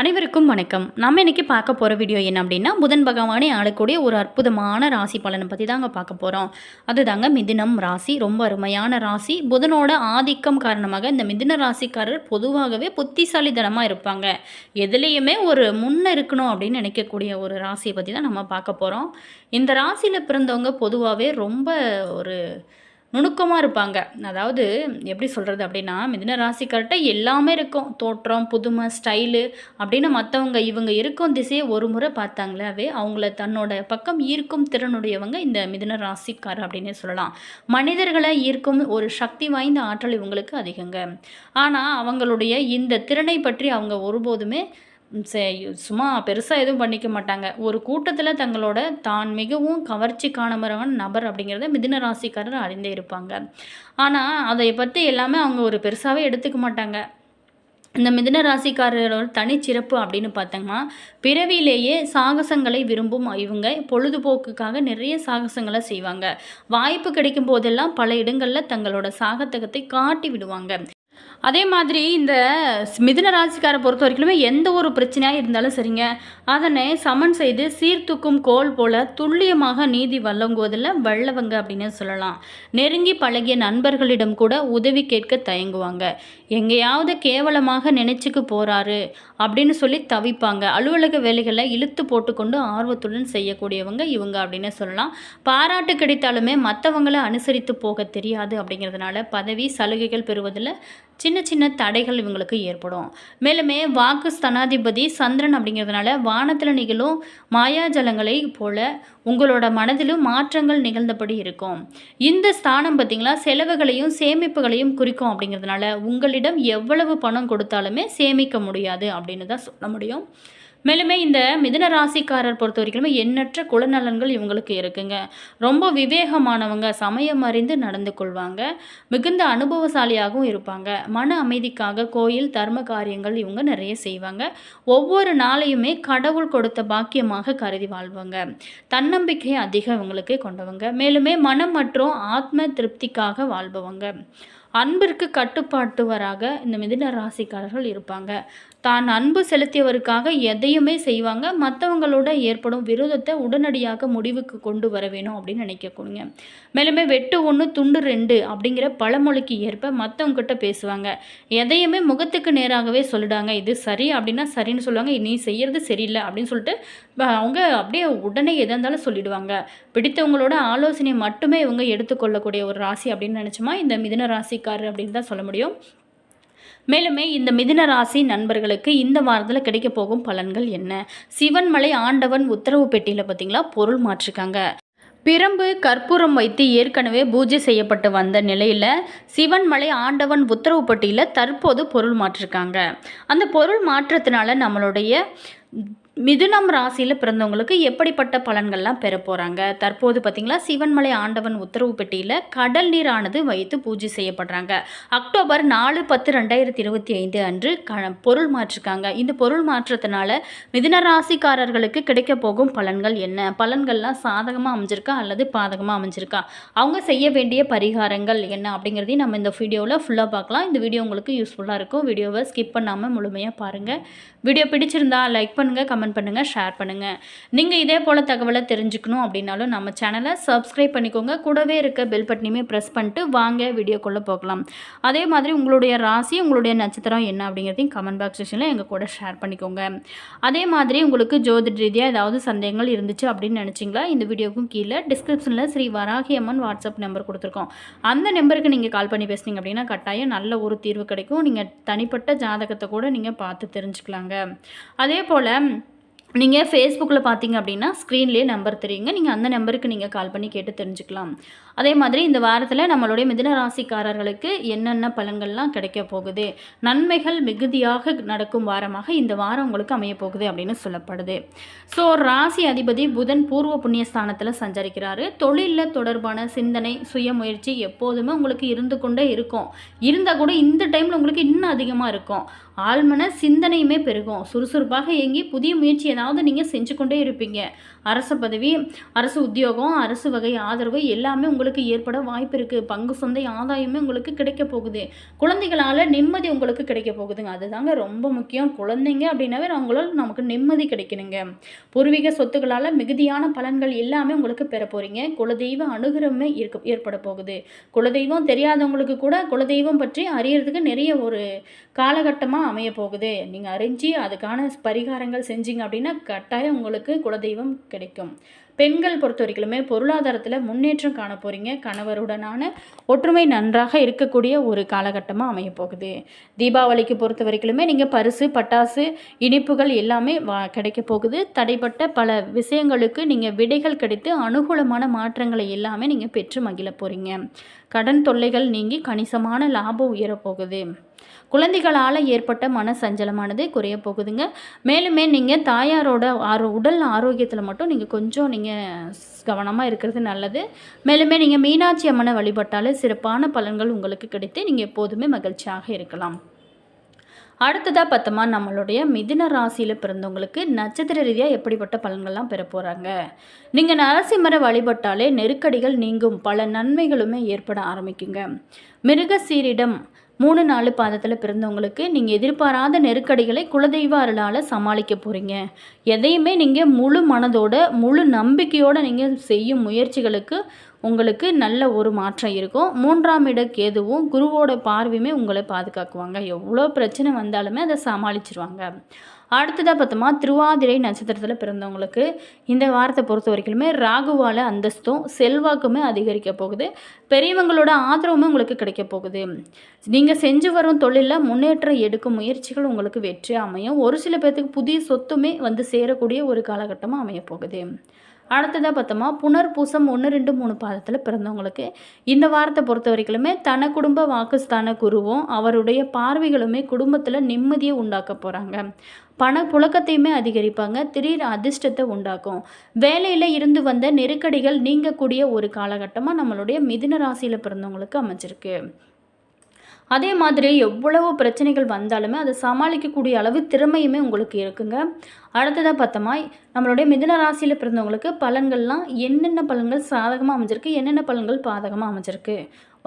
அனைவருக்கும் வணக்கம். நம்ம இன்னைக்கு பார்க்க போகிற வீடியோ என்ன அப்படின்னா புதன் பகவானே ஆளக்கூடிய ஒரு அற்புதமான ராசி பலனை பற்றி தாங்க பார்க்க போகிறோம் அதுதாங்க மிதுனம் ராசி. ரொம்ப அருமையான ராசி. புதனோட ஆதிக்கம் காரணமாக இந்த மிதுன ராசிக்காரர் பொதுவாகவே புத்திசாலித்தனமாக இருப்பாங்க. எதுலேயுமே ஒரு முன்ன இருக்கணும் அப்படின்னு நினைக்கக்கூடிய ஒரு ராசியை பற்றி தான் நம்ம பார்க்க போகிறோம் இந்த ராசியில் பிறந்தவங்க பொதுவாகவே ரொம்ப ஒரு நுணுக்கமாக இருப்பாங்க. அதாவது எப்படி சொல்கிறது அப்படின்னா மிதின ராசிக்கார்ட்ட எல்லாமே இருக்கும். தோற்றம் புதுமை ஸ்டைலு அப்படின்னு மற்றவங்க இவங்க இருக்கும் திசையை ஒரு முறை பார்த்தாங்களாவே அவங்கள தன்னோட பக்கம் ஈர்க்கும் திறனுடையவங்க இந்த மிதின ராசிக்காரர் அப்படின்னே சொல்லலாம். மனிதர்களை ஈர்க்கும் ஒரு சக்தி வாய்ந்த ஆற்றல் இவங்களுக்கு அதிகங்க. ஆனால் அவங்களுடைய இந்த திறனை பற்றி அவங்க ஒருபோதுமே சும்மா பெருசாக எதுவும் பண்ணிக்க மாட்டாங்க. ஒரு கூட்டத்தில் தங்களோட தான் மிகவும் கவர்ச்சி காணமரவன் நபர் அப்படிங்கிறத மிதின ராசிக்காரர் அறிந்தே இருப்பாங்க. ஆனால் அதை பற்றி எல்லாமே அவங்க ஒரு பெருசாகவே எடுத்துக்க மாட்டாங்க. இந்த மிதின ராசிக்காரரோட தனிச்சிறப்பு அப்படின்னு பார்த்தோம்னா பிறவியிலேயே சாகசங்களை விரும்பும் இவங்க பொழுதுபோக்குக்காக நிறைய சாகசங்களை செய்வாங்க. வாய்ப்பு கிடைக்கும் போதெல்லாம் பல இடங்களில் தங்களோட சாகத்தகத்தை காட்டி விடுவாங்க. அதே மாதிரி இந்த மிதுன ராசிக்காரை பொறுத்த வரைக்குமே எந்த ஒரு பிரச்சனையாக இருந்தாலும் சரிங்க. அதனை சமன் செய்து சீர்தூக்கும் கோல் போல துல்லியமாக நீதி வழங்குவதில் வல்லவங்க அப்படின்னு சொல்லலாம். நெருங்கி பழகிய நண்பர்களிடம் கூட உதவி கேட்க தயங்குவாங்க. எங்கேயாவது கேவலமாக நினைச்சுக்கு போகிறாரு அப்படின்னு சொல்லி தவிப்பாங்க. அலுவலக வேலைகளை இழுத்து போட்டுக்கொண்டு ஆர்வத்துடன் செய்யக்கூடியவங்க இவங்க அப்படின்னு சொல்லலாம். பாராட்டு கிடைத்தாலுமே மற்றவங்களை அனுசரித்து போக தெரியாது அப்படிங்கிறதுனால பதவி சலுகைகள் பெறுவதில் சின்ன சின்ன தடைகள் இவங்களுக்கு ஏற்படும். மேலுமே வாக்கு ஸ்தனாதிபதி சந்திரன் அப்படிங்கிறதுனால வானத்தில் நிகழும் மாயாஜலங்களை போல உங்களோட மனதிலும் மாற்றங்கள் நிகழ்ந்தபடி இருக்கும். இந்த ஸ்தானம் பார்த்திங்களா செலவுகளையும் சேமிப்புகளையும் குறிக்கும் அப்படிங்கிறதுனால உங்களிடம் எவ்வளவு பணம் கொடுத்தாலுமே சேமிக்க முடியாது அப்படின்னு தான் சொல்ல முடியும். மேலுமே இந்த மிதுன ராசிக்காரர் பொறுத்த வரைக்குமே எண்ணற்ற குலநலன்கள் இவங்களுக்கு இருக்குங்க. ரொம்ப விவேகமானவங்க சமயம் அறிந்து நடந்து கொள்வாங்க. மிகுந்த அனுபவசாலியாகவும் இருப்பாங்க. மன அமைதிக்காக கோயில் தர்ம காரியங்கள் இவங்க நிறைய செய்வாங்க. ஒவ்வொரு நாளையுமே கடவுள் கொடுத்த பாக்கியமாக கருதி வாழ்வாங்க. தன்னம்பிக்கை அதிகம் இவங்களுக்கு கொண்டவங்க. மேலுமே மனம் மற்றும் ஆத்ம திருப்திக்காக வாழ்பவங்க. அன்பிற்கு கட்டுப்பாட்டுவராக இந்த மிதின ராசிக்காரர்கள் இருப்பாங்க. தான் அன்பு செலுத்தியவருக்காக எதையுமே செய்வாங்க. மற்றவங்களோட ஏற்படும் விரோதத்தை உடனடியாக முடிவுக்கு கொண்டு வர வேணும் அப்படின்னு நினைக்கக்கூடுங்க. மேலுமே வெட்டு ஒன்று துண்டு ரெண்டு அப்படிங்கிற பழமொழிக்கு ஏற்ப மற்றவங்ககிட்ட பேசுவாங்க. எதையுமே முகத்துக்கு நேராகவே சொல்லிடாங்க. இது சரி அப்படின்னா சரின்னு சொல்லுவாங்க. நீ செய்கிறது சரியில்லை அப்படின்னு சொல்லிட்டு அவங்க அப்படியே உடனே எதாக இருந்தாலும் சொல்லிடுவாங்க. பிடித்தவங்களோட ஆலோசனையை மட்டுமே இவங்க எடுத்துக்கொள்ளக்கூடிய ஒரு ராசி அப்படின்னு நினச்சோமா? இந்த மிதன ராசிக்காரர் அப்படின்னு தான் சொல்ல முடியும். மேலுமே இந்த மிதுன ராசி நண்பர்களுக்கு இந்த வாரத்தில் கிடைக்க போகும் பலன்கள் என்ன? சிவன்மலை ஆண்டவன் உத்தரவு பெட்டியில் பார்த்தீங்களா பொருள் மாற்றிருக்காங்க. பிரம்பு கற்பூரம் வைத்து ஏற்கனவே பூஜை செய்யப்பட்டு வந்த நிலையில் சிவன்மலை ஆண்டவன் உத்தரவு பெட்டியில் தற்போது பொருள் மாற்றிருக்காங்க. அந்த பொருள் மாற்றத்தினால நம்மளுடைய மிதுனம் ராசியில் பிறந்தவங்களுக்கு எப்படிப்பட்ட பலன்கள்லாம் பெற போகிறாங்க தற்போது பார்த்திங்களா சிவன்மலை ஆண்டவன் உத்தரவு பெட்டியில் கடல் நீரானது வைத்து பூஜை செய்யப்படுறாங்க. அக்டோபர் நாலு பத்து ரெண்டாயிரத்தி இருபத்தி ஐந்து அன்று க பொருள் மாற்றிருக்காங்க. இந்த பொருள் மாற்றத்தினால மிதுன ராசிக்காரர்களுக்கு கிடைக்க போகும் பலன்கள் என்ன? பலன்கள்லாம் சாதகமாக அமைஞ்சிருக்கா அல்லது பாதகமாக அமைஞ்சிருக்கா? அவங்க செய்ய வேண்டிய பரிகாரங்கள் என்ன அப்படிங்கிறதையும் நம்ம இந்த வீடியோவில் ஃபுல்லாக பார்க்கலாம். இந்த வீடியோ உங்களுக்கு யூஸ்ஃபுல்லாக இருக்கும். வீடியோவை ஸ்கிப் பண்ணாமல் முழுமையாக பாருங்கள் வீடியோ பிடிச்சிருந்தா லைக் பண்ணுங்கள் கமெண்ட் பண்ணுங்கள் ஷேர் பண்ணுங்கள் நீங்கள் இதே போல் தகவலை தெரிஞ்சுக்கணும் அப்படின்னாலும் நம்ம சேனலை சப்ஸ்கிரைப் பண்ணிக்கோங்க. கூடவே இருக்க பெல் பட்டனையுமே ப்ரெஸ் பண்ணிட்டு வாங்க வீடியோக்குள்ளே போகலாம். அதே மாதிரி உங்களுடைய ராசி உங்களுடைய நட்சத்திரம் என்ன அப்படிங்கிறதையும் கமெண்ட் பாக்ஸ் செக்ஷனில் எங்கள் கூட ஷேர் பண்ணிக்கோங்க. அதே மாதிரி உங்களுக்கு ஜோதிட ரீதியாக ஏதாவது சந்தேகங்கள் இருந்துச்சு அப்படின்னு நினச்சிங்களா? இந்த வீடியோக்கும் கீழே டிஸ்கிரிப்ஷனில் ஸ்ரீ வராகி அம்மன் வாட்ஸ்அப் நம்பர் கொடுத்துருக்கோம். அந்த நம்பருக்கு நீங்கள் கால் பண்ணி பேசுனீங்க அப்படின்னா கட்டாயம் நல்ல ஒரு தீர்வு கிடைக்கும். நீங்கள் தனிப்பட்ட ஜாதகத்தை கூட நீங்கள் பார்த்து தெரிஞ்சுக்கலாங்க. அதே போல் நீங்கள் ஃபேஸ்புக்கில் பார்த்தீங்க அப்படின்னா ஸ்க்ரீன்லேயே நம்பர் தெரியுங்க. நீங்கள் அந்த நம்பருக்கு நீங்கள் கால் பண்ணி கேட்டு தெரிஞ்சுக்கலாம். அதே மாதிரி இந்த வாரத்தில் நம்மளுடைய மிதுன ராசிக்காரர்களுக்கு என்னென்ன பலன்கள்லாம் கிடைக்க போகுது? நன்மைகள் மிகுதியாக நடக்கும் வாரமாக இந்த வாரம் உங்களுக்கு அமைய போகுது அப்படின்னு சொல்லப்படுது. ஸோ ராசி அதிபதி புதன் பூர்வ புண்ணிய ஸ்தானத்தில் சஞ்சரிக்கிறாரு. தொழிலில் தொடர்பான சிந்தனை சுயமுயற்சி எப்போதுமே உங்களுக்கு இருந்து கொண்டே இருக்கும். இருந்தால் கூட இந்த டைமில் உங்களுக்கு இன்னும் அதிகமாக இருக்கும். ஆழ்மன சிந்தனையுமே பெருகும். சுறுசுறுப்பாக இயங்கி புதிய முயற்சி ஏதாவது நீங்கள் செஞ்சு கொண்டே இருப்பீங்க. அரசு பதவி அரசு உத்தியோகம் அரசு வகை ஆதரவு எல்லாமே உங்களுக்கு உங்களுக்கு ஏற்பட வாய்ப்பு இருக்குது பங்கு சந்தை ஆதாயமே உங்களுக்கு கிடைக்க போகுது. குழந்தைகளால் நிம்மதி உங்களுக்கு கிடைக்க போகுதுங்க. அதுதாங்க ரொம்ப முக்கியம். குழந்தைங்க அப்படின்னாவே அவங்களால நமக்கு நிம்மதி கிடைக்கணுங்க. பூர்வீக சொத்துக்களால் மிகுதியான பலன்கள் எல்லாமே உங்களுக்கு பெற போகிறீங்க குலதெய்வ அனுகிரமே இருக்க ஏற்பட போகுது. குலதெய்வம் தெரியாதவங்களுக்கு கூட குலதெய்வம் பற்றி அறியறதுக்கு நிறைய ஒரு காலகட்டமாக அமைய போகுது. நீங்கள் அறிஞ்சு அதுக்கான பரிகாரங்கள் செஞ்சீங்க அப்படின்னா கட்டாயம் உங்களுக்கு குலதெய்வம் கிடைக்கும். பெண்கள் பொறுத்த வரைக்குமே பொருளாதாரத்தில் முன்னேற்றம் காண போகிறீங்க கணவருடனான ஒற்றுமை நன்றாக இருக்கக்கூடிய ஒரு காலகட்டமாக அமைய போகுது. தீபாவளிக்கு பொறுத்த வரைக்குமே நீங்கள் பரிசு பட்டாசு இனிப்புகள் எல்லாமே வா கிடைக்க போகுது. தடைப்பட்ட பல விஷயங்களுக்கு நீங்கள் விடைகள் கிடைத்து அனுகூலமான மாற்றங்களை எல்லாமே நீங்கள் பெற்று மகிழ போகிறீங்க கடன் தொல்லைகள் நீங்கி கணிசமான லாபம் உயரப்போகுது குழந்தைகளால் ஏற்பட்ட மன சஞ்சலமானது குறைய போகுதுங்க. மேலுமே நீங்கள் தாயாரோட ஆரோ உடல் ஆரோக்கியத்தில் மட்டும் நீங்கள் கொஞ்சம் நீங்கள் கவனமாக இருக்கிறது நல்லது. மேலுமே நீங்கள் மீனாட்சி அம்மனை வழிபட்டாலே சிறப்பான பலன்கள் உங்களுக்கு கிடைத்து நீங்கள் எப்போதுமே மகிழ்ச்சியாக இருக்கலாம். அடுத்ததாக பார்த்தோமா நம்மளுடைய மிதுன ராசியில் பிறந்தவங்களுக்கு நட்சத்திர ரீதியாக எப்படிப்பட்ட பலன்கள்லாம் பெற போகிறாங்க நீங்கள் நரசிம்மரை வழிபட்டாலே நெருக்கடிகள் நீங்கும் பல நன்மைகளுமே ஏற்பட ஆரம்பிக்குங்க. மிருக சீரிடம் மூணு நாலு பாதத்தில் பிறந்தவங்களுக்கு நீங்கள் எதிர்பாராத நெருக்கடிகளை குலதெய்வ அருளால் சமாளிக்க போகிறீங்க எதையுமே நீங்கள் முழு மனதோட முழு நம்பிக்கையோடு நீங்கள் செய்யும் முயற்சிகளுக்கு உங்களுக்கு நல்ல ஒரு மாற்றம் இருக்கும். மூன்றாம் இட கேதுவும் குருவோட பார்வையுமே உங்களை பாதுகாக்குவாங்க. எவ்வளோ பிரச்சனை வந்தாலுமே அதை சமாளிச்சிருவாங்க. அடுத்ததாக பார்த்தோமா திருவாதிரை நட்சத்திரத்தில் பிறந்தவங்களுக்கு இந்த வாரத்தை பொறுத்த வரைக்குமே ராகுவால் அந்தஸ்தும் செல்வாக்குமே அதிகரிக்க போகுது. பெரியவங்களோட ஆதரவுமே உங்களுக்கு கிடைக்க போகுது. நீங்கள் செஞ்சு வரும் தொழிலில் முன்னேற்றம் எடுக்கும் முயற்சிகள் உங்களுக்கு வெற்றி அமையும். ஒரு சில பேர்த்துக்கு புதிய சொத்துமே வந்து சேரக்கூடிய ஒரு காலகட்டமாக அமைய போகுது. அடுத்ததாக பார்த்தோமா புனர்பூசம் ஒன்று ரெண்டு மூணு பாதத்தில் பிறந்தவங்களுக்கு. இந்த வாரத்தை பொறுத்த வரைக்குமே தன குடும்ப வாக்குஸ்தான குருவும் அவருடைய பார்வைகளுமே குடும்பத்தில் நிம்மதியை உண்டாக்க போகிறாங்க பண புழக்கத்தையுமே அதிகரிப்பாங்க திடீர் அதிர்ஷ்டத்தை உண்டாக்கும். வேலையில் இருந்து வந்த நெருக்கடிகள் நீங்கக்கூடிய ஒரு காலகட்டமாக நம்மளுடைய மிதுன ராசியில் பிறந்தவங்களுக்கு அமைச்சிருக்கு அதே மாதிரி எவ்வளவு பிரச்சனைகள் வந்தாலுமே அதை சமாளிக்கக்கூடிய அளவு திறமையுமே உங்களுக்கு இருக்குங்க. அடுத்ததாக பார்த்தோமா நம்மளுடைய மிதன ராசியில் பிறந்தவங்களுக்கு பலன்கள்லாம் என்னென்ன பலன்கள் சாதகமாக அமைஞ்சிருக்கு என்னென்ன பலன்கள் பாதகமாக அமைஞ்சிருக்கு?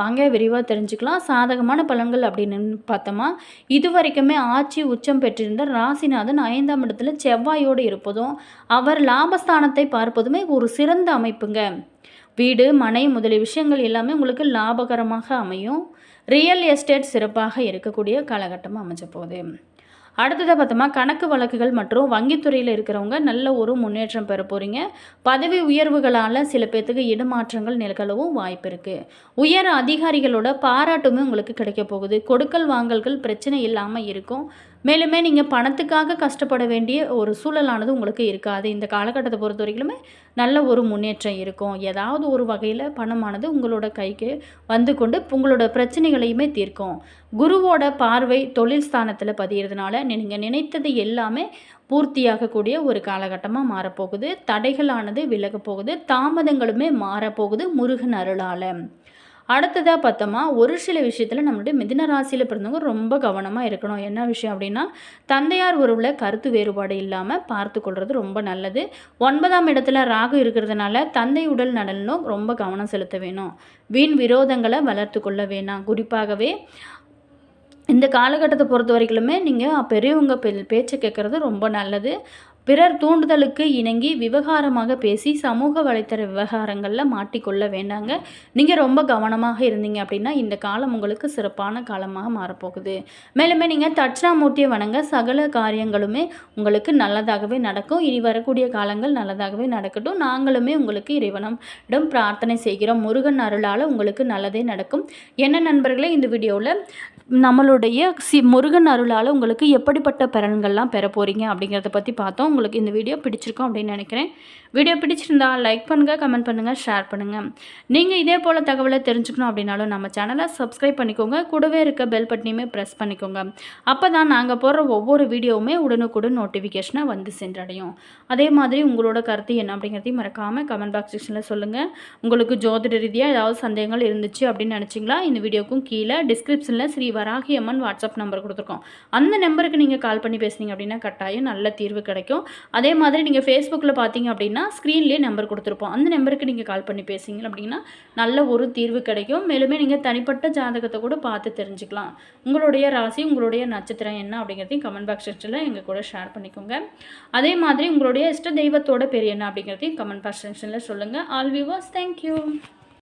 வாங்க விரிவாக தெரிஞ்சுக்கலாம். சாதகமான பலன்கள் அப்படின்னு பார்த்தோமா இது வரைக்குமே ஆட்சி உச்சம் பெற்றிருந்த ராசிநாதன் ஐந்தாம் இடத்துல செவ்வாயோடு இருப்பதும் அவர் லாபஸ்தானத்தை பார்ப்பதுமே ஒரு சிறந்த அமைப்புங்க. வீடு மனை முதலிய விஷயங்கள் எல்லாமே உங்களுக்கு லாபகரமாக அமையும். ரியல் எஸ்டேட் சிறப்பாக இருக்கக்கூடிய காலகட்டமாக அமைஞ்ச போகுது. அடுத்ததாக பார்த்தோமா கணக்கு வழக்குகள் மற்றும் வங்கித்துறையில் இருக்கிறவங்க நல்ல ஒரு முன்னேற்றம் பெற போகிறீங்க பதவி உயர்வுகளால் சில பேர்த்துக்கு இடமாற்றங்கள் நிகழவும் வாய்ப்பு இருக்குது உயர் அதிகாரிகளோட பாராட்டுமே உங்களுக்கு கிடைக்க போகுது. கொடுக்கல் வாங்கல்கள் பிரச்சனை இல்லாமல் இருக்கும். மேலுமே நீங்கள் பணத்துக்காக கஷ்டப்பட வேண்டிய ஒரு சூழலானது உங்களுக்கு இருக்காது. இந்த காலகட்டத்தை பொறுத்த வரைக்குமே நல்ல ஒரு முன்னேற்றம் இருக்கும். ஏதாவது ஒரு வகையில் பணமானது உங்களோட கைக்கு வந்து கொண்டு உங்களோட பிரச்சனைகளையுமே தீர்க்கும். குருவோட பார்வை தொழில் ஸ்தானத்தில் பதிகிறதுனால நீங்கள் நினைத்தது எல்லாமே பூர்த்தியாகக்கூடிய ஒரு காலகட்டமாக மாறப்போகுது. தடைகளானது விலகப் போகுது தாமதங்களுமே மாறப்போகுது முருகன் அருளால். அடுத்ததாக பார்த்தோமா ஒரு சில விஷயத்தில் நம்மளுடைய மிதின ராசியில் பிறந்தவங்க ரொம்ப கவனமாக இருக்கணும். என்ன விஷயம் அப்படின்னா தந்தையார் உறவில் கருத்து வேறுபாடு இல்லாமல் பார்த்து கொள்வது ரொம்ப நல்லது. ஒன்பதாம் இடத்துல ராகு இருக்கிறதுனால தந்தை உடல் நலனும் ரொம்ப கவனம் செலுத்த வேணும். வீண் விரோதங்களை வளர்த்து கொள்ள வேணாம். குறிப்பாகவே இந்த காலகட்டத்தை பொறுத்த வரைக்குமே நீங்கள் பெரியவங்க பேச்சை கேட்குறது ரொம்ப நல்லது. பிறர் தூண்டுதலுக்கு இணங்கி விவகாரமாக பேசி சமூக வலைத்தள விவகாரங்களில் மாட்டிக்கொள்ள வேண்டாங்க. நீங்கள் ரொம்ப கவனமாக இருந்தீங்க அப்படின்னா இந்த காலம் உங்களுக்கு சிறப்பான காலமாக மாறப்போகுது. மேலுமே நீங்கள் தட்சிணாமூர்த்தியை வணங்க சகல காரியங்களுமே உங்களுக்கு நல்லதாகவே நடக்கும். இனி வரக்கூடிய காலங்கள் நல்லதாகவே நடக்கட்டும். நாங்களுமே உங்களுக்கு இறைவனிடம் பிரார்த்தனை செய்கிறோம். முருகன் அருளால் உங்களுக்கு நல்லதே நடக்கும். என்ன நண்பர்களே இந்த வீடியோவில் நம்மளுடைய சி முருகன் அருளால் உங்களுக்கு எப்படிப்பட்ட பலன்கள்லாம் பெற போகிறீங்க அப்படிங்கிறத பற்றி பார்த்தோம். உங்களுக்கு இந்த வீடியோ பிடிச்சிருக்கும் அப்படின்னு நினைக்கிறேன். வீடியோ பிடிச்சிருந்தா லைக் பண்ணுங்கள் கமெண்ட் பண்ணுங்கள் ஷேர் பண்ணுங்கள் நீங்கள் இதே போல் தகவலை தெரிஞ்சுக்கணும் அப்படின்னாலும் நம்ம சேனலை சப்ஸ்கிரைப் பண்ணிக்கோங்க. கூடவே இருக்க பெல் பட்டனையுமே ப்ரெஸ் பண்ணிக்கோங்க. அப்போ தான் நாங்கள் போடுற ஒவ்வொரு வீடியோவுமே உடனுக்குடன் நோட்டிஃபிகேஷனை வந்து சென்றடையும். அதே மாதிரி உங்களோட கருத்து என்ன அப்படிங்கிறதையும் மறக்காமல் கமெண்ட் பாக்ஸ் செக்ஷனில் சொல்லுங்கள் உங்களுக்கு ஜோதிட ரீதியாக ஏதாவது சந்தேகங்கள் இருந்துச்சு அப்படின்னு நினச்சிங்களா? இந்த வீடியோக்கும் கீழே டிஸ்கிரிப்ஷனில் ஸ்ரீ வராகி அம்மன் வாட்ஸ்அப் நம்பர் கொடுத்துருக்கோம். அந்த நம்பருக்கு நீங்கள் கால் பண்ணி பேசுனீங்க அப்படின்னா கட்டாயம் நல்ல தீர்வு கிடைக்கும். அதே மாதிரி நீங்கள் ஃபேஸ்புக்கில் பார்த்தீங்க அப்படின்னா ஸ்க்ரீன்லேயே நம்பர் கொடுத்துருப்போம். அந்த நம்பருக்கு நீங்கள் கால் பண்ணி பேசுங்க அப்படின்னா நல்ல ஒரு தீர்வு கிடைக்கும். மேலுமே நீங்கள் தனிப்பட்ட ஜாதகத்தை கூட பார்த்து தெரிஞ்சுக்கலாம். உங்களுடைய ராசி உங்களுடைய நட்சத்திரம் என்ன அப்படிங்கிறதையும் கமெண்ட் பாக்ஸ் செக்ஷனில் எங்கள் கூட ஷேர் பண்ணிக்கோங்க. அதே மாதிரி உங்களுடைய இஷ்ட தெய்வத்தோட பேர் என்ன அப்படிங்கிறதையும் கமெண்ட் பாக்ஸ் செக்ஷனில் சொல்லுங்கள் ஆல் வியூவர்ஸ் தேங்க்யூ